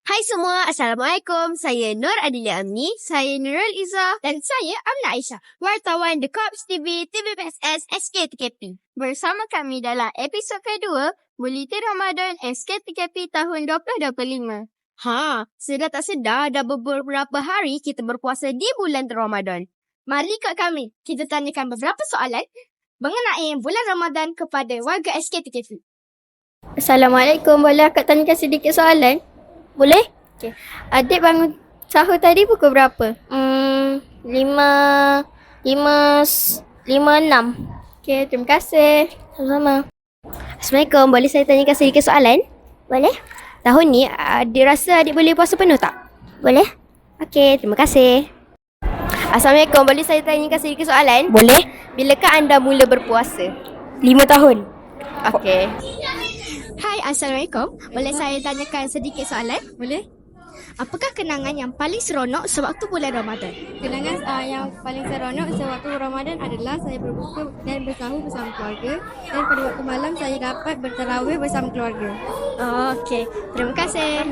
Hai semua, Assalamualaikum. Saya Nur Adilia Amni. Saya Nurul Izzah. Dan saya Amna Aisyah. Wartawan The Cops TV, TVPSS, SKTKP. Bersama kami dalam episod kedua, Buletin Ramadan SKTKP tahun 2025. Ha, sedar tak sedar dah beberapa hari kita berpuasa di bulan Ramadan. Mari kat kami, kita tanyakan beberapa soalan mengenai bulan Ramadan kepada warga SKTKP. Assalamualaikum. Boleh akak tanyakan sedikit soalan? Boleh? Okay. Adik bangun sahur tadi pukul berapa? Hmm, lima, lima, lima enam. Okay, terima kasih. Sama-sama. Assalamualaikum, boleh saya tanyakan sedikit soalan? Boleh? Tahun ni, adik rasa adik boleh puasa penuh tak? Boleh? Okey, terima kasih. Assalamualaikum, boleh saya tanyakan sedikit soalan? Boleh? Bilakah anda mula berpuasa? Lima tahun. Okey. Assalamualaikum. Boleh saya tanyakan sedikit soalan? Boleh. Apakah kenangan yang paling seronok sewaktu bulan Ramadan? Kenangan uh, yang paling seronok sewaktu Ramadan adalah saya berbuka dan bersahur bersama keluarga dan pada waktu malam saya dapat berterawih bersama keluarga. Oh, Okey, terima kasih.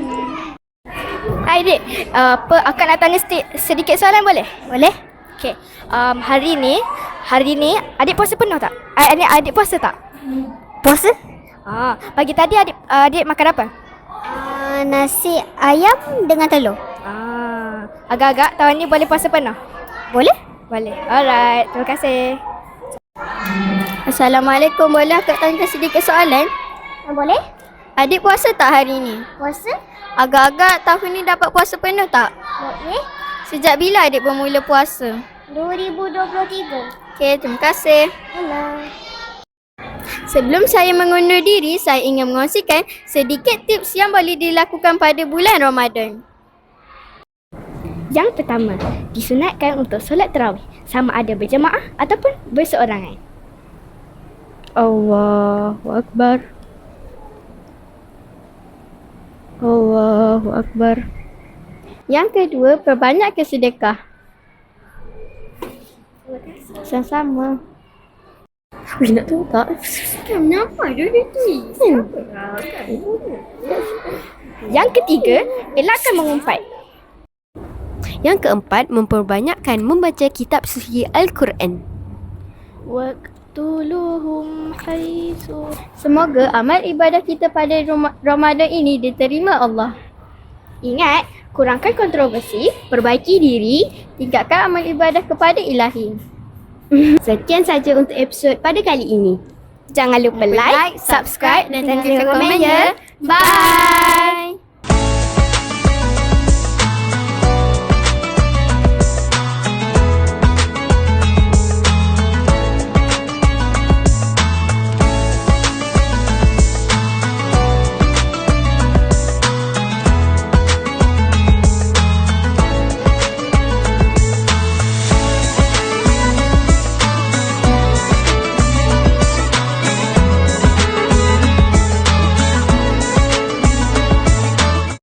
Hai dik, uh, apa akak nak tanya sedi- sedikit soalan boleh? Boleh. Okey. Um, hari ni, hari ni adik puasa penuh tak? Uh, adik, adik puasa tak? Puasa? Ah, pagi tadi adik uh, adik makan apa? Uh, nasi ayam dengan telur. Ah, agak-agak tahun ni boleh puasa penuh? Boleh? Boleh. Alright, terima kasih. Assalamualaikum. Boleh akak tanyakan sedikit soalan? Boleh? Adik puasa tak hari ni? Puasa? Agak-agak tahun ni dapat puasa penuh tak? Boleh? Sejak bila adik bermula puasa? 2023. Okey, terima kasih. Hello. Sebelum saya mengundur diri, saya ingin mengongsikan sedikit tips yang boleh dilakukan pada bulan Ramadan. Yang pertama, disunatkan untuk solat tarawih sama ada berjemaah ataupun berseorangan. Allahu Akbar. Allahu Akbar. Yang kedua, perbanyakkan sedekah. Sama-sama. Wih, nak tahu tak? Kenapa ada itu? Yang ketiga, elakkan mengumpat. Yang keempat, memperbanyakkan membaca kitab suci Al-Quran. Waktuluhum haisu. Semoga amal ibadah kita pada Ramadan ini diterima Allah. Ingat, kurangkan kontroversi, perbaiki diri, Tingkatkan amal ibadah kepada ilahi. Sekian saja untuk episod pada kali ini. Jangan lupa like, subscribe dan tinggalkan komen ya. Bye!